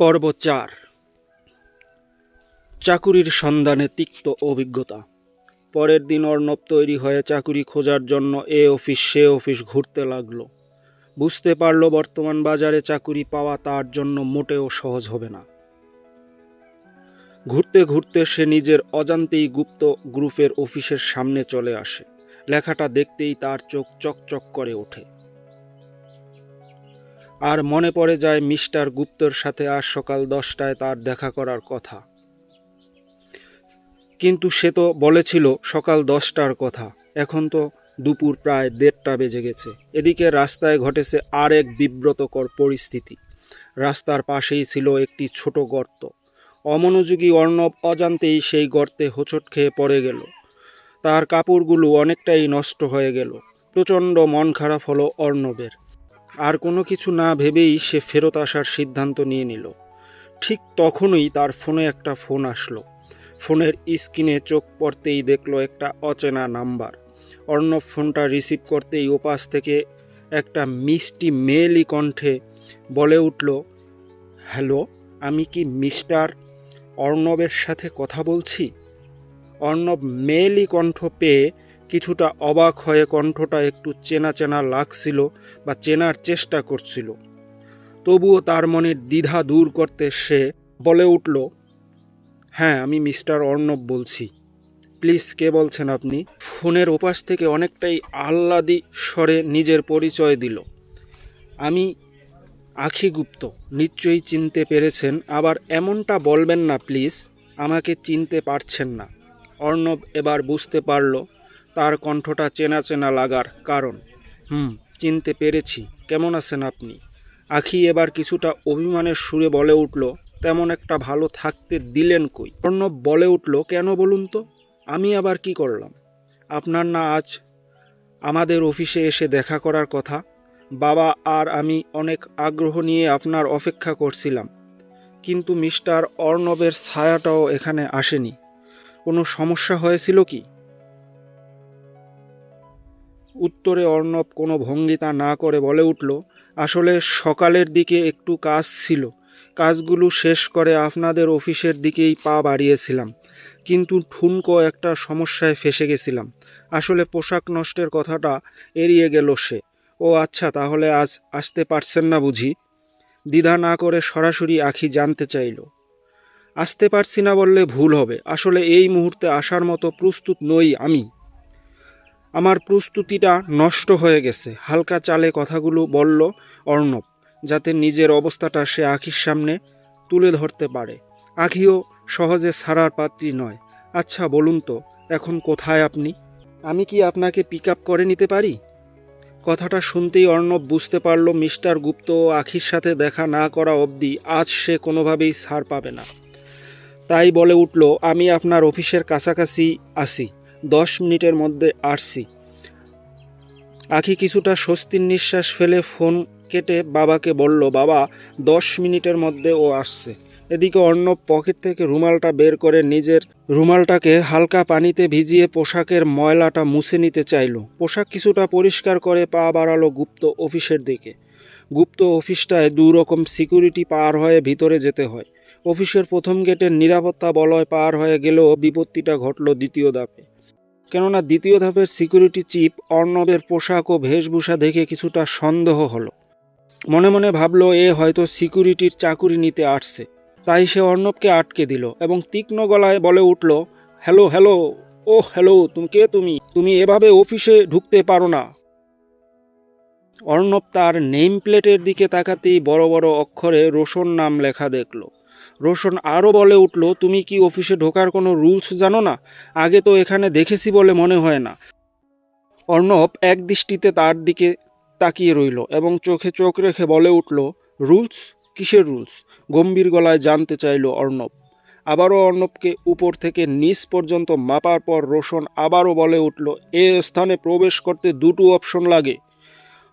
পর্ব চার চাকুরির সন্ধানে তিক্ত অভিজ্ঞতা। পরের দিন অর্ণব তৈরি হয়ে চাকুরি খোঁজার জন্য এ অফিস সে অফিস ঘুরতে লাগল। বুঝতে পারল বর্তমান বাজারে চাকুরি পাওয়া তার জন্য মোটেও সহজ হবে না। ঘুরতে ঘুরতে সে নিজের অজান্তেই গুপ্ত গ্রুপের অফিসের সামনে চলে আসে। লেখাটা দেখতেই তার চোখ চকচক করে ওঠে। আর মনে পড়ে যায় মিস্টার গুপ্তর সাথে আজ সকাল দশটায় তার দেখা করার কথা। কিন্তু সে তো বলেছিল সকাল দশটার কথা। এখন তো দুপুর প্রায় দেড়টা বেজে গেছে। এদিকে রাস্তায় ঘটেছে আর এক বিব্রতকর পরিস্থিতি। রাস্তার পাশেই ছিল একটি ছোট গর্ত। অমনোযোগী অর্ণব অজান্তেই সেই গর্তে হোঁচট খেয়ে পড়ে গেল। তার কাপড়গুলো অনেকটাই নষ্ট হয়ে গেল। প্রচণ্ড মন খারাপ হলো অর্ণবের। আর কোনো কিছু না ভেবেই সে ফেরত আসার সিদ্ধান্ত নিয়ে নিল। ঠিক তখনই তার ফোনে একটা ফোন আসলো। ফোনের স্ক্রিনে চোখ পড়তেই দেখল একটা অচেনা নাম্বার। অর্ণব ফোনটা রিসিভ করতেই ওপাশ থেকে একটা মিষ্টি মেয়েলি কণ্ঠে বলে উঠল, হ্যালো, আমি কি মিস্টার অর্ণবের সাথে কথা বলছি? অর্ণব মেয়েলি কণ্ঠ পেয়ে কিছুটা অবাক হয়ে কণ্ঠটা একটু চেনা চেনা লাগছিল বা চেনার চেষ্টা করছিল। তবুও তার মনের দ্বিধা দূর করতে সে বলে উঠল হ্যাঁ আমি মিস্টার অর্ণব বলছি। প্লিজ, কে বলছেন আপনি? ফোনের ওপাশ থেকে অনেকটাই আহ্লাদি স্বরে নিজের পরিচয় দিল। আমি আখিগুপ্ত। নিশ্চয়ই চিনতে পেরেছেন। আবার এমনটা বলবেন না, প্লিজ। আমাকে চিনতে পারছেন না। অর্ণব এবার বুঝতে পারল তার কণ্ঠটা চেনা চেনা লাগার কারণ। হুম, চিনতে পেরেছি। কেমন আছেন আপনি? আখি এবার কিছুটা অভিমানের সুরে বলে উঠল, তেমন একটা ভালো থাকতে দিলেন কই? অর্ণব বলে উঠল, কেন বলুন তো? আমি আবার কি করলাম? আপনার না আজ আমাদের অফিসে এসে দেখা করার কথা? বাবা আর আমি অনেক আগ্রহ নিয়ে আপনার অপেক্ষা করছিলাম। কিন্তু মিস্টার অর্ণবের ছায়াটাও এখানে আসেনি। কোনো সমস্যা হয়েছিল কি? উত্তরে অর্ণব কোনো ভঙ্গিতা না করে বলে উঠল, আসলে সকালের দিকে একটু কাজ ছিল। কাজগুলো শেষ করে আপনাদের অফিসের দিকেই পা বাড়িয়েছিলাম। কিন্তু ঠুনকো একটা সমস্যায় ফেসে গেছিলাম। আসলে পোশাক নষ্টের কথাটা এড়িয়ে গেল সে। ও আচ্ছা তাহলে আজ আসতে পারছেন না বুঝি? দ্বিধা না করে সরাসরি আখি জানতে চাইল। আসতে পারছি না বললে ভুল হবে। আসলে এই মুহূর্তে আসার মতো প্রস্তুত নই আমি। আমার প্রস্তুতিটা নষ্ট হয়ে গেছে। হালকা চালে কথাগুলো বলল অর্ণব, যাতে নিজের অবস্থাটা সে আখির সামনে তুলে ধরতে পারে। আখিও সহজে ছাড়ার পাত্রী নয়। আচ্ছা বলুন তো, এখন কোথায় আপনি? আমি কি আপনাকে পিক আপ করে নিতে পারি? কথাটা শুনতেই অর্ণব বুঝতে পারল মিস্টার গুপ্ত ও আখির সাথে দেখা না করা অবধি আজ সে কোনোভাবেই ছাড় পাবে না। তাই বলে উঠল, আমি আপনার অফিসের কাছাকাছি আসি দশ মিনিটের মধ্যে আসছি। আখি কিছুটা স্বস্তির নিঃশ্বাস ফেলে ফোন কেটে বাবাকে বলল, বাবা, দশ মিনিটের মধ্যে ও আসছে। এদিকে অর্ণব পকেট থেকে রুমালটা বের করে নিজের রুমালটাকে হালকা পানিতে ভিজিয়ে পোশাকের ময়লাটা মুছে নিতে চাইল। পোশাক কিছুটা পরিষ্কার করে পা বাড়ালো গুপ্ত অফিসের দিকে। গুপ্ত অফিসটায় দু রকম সিকিউরিটি পার হয়ে ভিতরে যেতে হয়। অফিসের প্রথম গেটের নিরাপত্তা বলয় পার হয়ে গেলেও বিপত্তিটা ঘটল দ্বিতীয় ধাপে। কেননা দ্বিতীয় ধাপের সিকিউরিটি চিপ অর্ণবের পোশাক ও বেশভূষা দেখে কিছুটা সন্দেহ হলো। মনে মনে ভাবলো, এ হয়তো সিকিউরিটির চাকুরি নিতে আসছে। তাই সে অর্ণবকে আটকে দিল এবং তীক্ষ্ণ গলায় বলে উঠল, হ্যালো হ্যালো ও হ্যালো, তুমি কে তুমি? তুমি এভাবে অফিসে ঢুকতে পারো না। অর্ণব তার নেম প্লেটের দিকে তাকাতেই বড় বড় অক্ষরে রোশন নাম লেখা দেখল। রোশন আরও বলে উঠল, তুমি কি অফিসে ঢোকার কোনো রুলস জানো না? আগে তো এখানে দেখেছি বলে মনে হয় না। অর্ণব এক দৃষ্টিতে তার দিকে তাকিয়ে রইল এবং চোখে চোখ রেখে বলে উঠল, রুলস? কিসের রুলস? গম্ভীর গলায় জানতে চাইল অর্ণব। আবারও অর্ণবকে উপর থেকে নিচ পর্যন্ত মাপার পর রোশন আবারও বলে উঠল, এ স্থানে প্রবেশ করতে দুটো অপশন লাগে।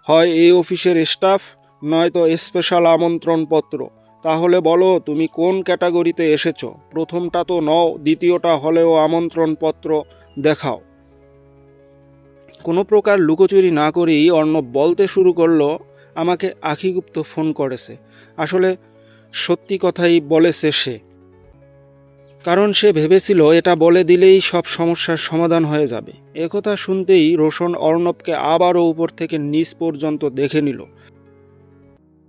হয় এই অফিসের স্টাফ, নয়তো স্পেশাল আমন্ত্রণপত্র। তাহলে বলো, তুমি কোন ক্যাটাগরিতে এসেছ? প্রথমটা তো নও, দ্বিতীয়টা হলেও আমন্ত্রণপত্র দেখাও। কোনো প্রকার লুকোচুরি না করেই অর্ণব বলতে শুরু করল, আমাকে আখিগুপ্ত ফোন করেছে। আসলে সত্যি কথাই বলেছে সে। কারণ সে ভেবেছিল এটা বলে দিলেই সব সমস্যার সমাধান হয়ে যাবে। একথা শুনতেই রোশন অর্ণবকে আবারও উপর থেকে নিচ পর্যন্ত দেখে নিল।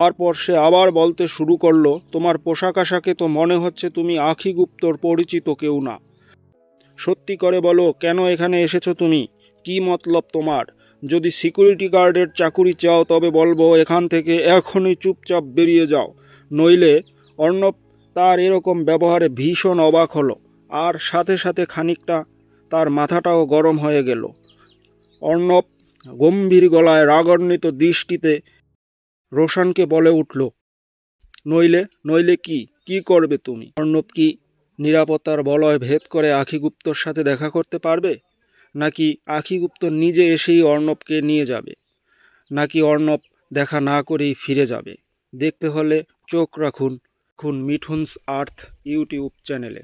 তারপর সে আবার বলতে শুরু করল, তোমার পোশাক আশাকে তো মনে হচ্ছে তুমি আখিগুপ্তর পরিচিত কেউ না। সত্যি করে বলো, কেন এখানে এসেছ তুমি? কি মতলব তোমার? যদি সিকিউরিটি গার্ডের চাকুরি চাও, তবে বলব এখান থেকে এখনই চুপচাপ বেরিয়ে যাও। নইলে অর্ণব তার এরকম ব্যবহারে ভীষণ অবাক হলো। আর সাথে সাথে খানিকটা তার মাথাটাও গরম হয়ে গেল। অর্ণব গম্ভীর গলায় রাগান্বিত দৃষ্টিতে রোশনকে বলে উঠল, নইলে নইলে কি কি করবে তুমি? অর্ণব কি নিরাপত্তার বলয় ভেদ করে আখিগুপ্তর সাথে দেখা করতে পারবে? নাকি আখিগুপ্ত নিজে এসেই অর্ণবকে নিয়ে যাবে? নাকি অর্ণব দেখা না করেই ফিরে যাবে? দেখতে হলে চোখ রাখুন, খুন মিঠুনস আর্থ ইউটিউব চ্যানেলে।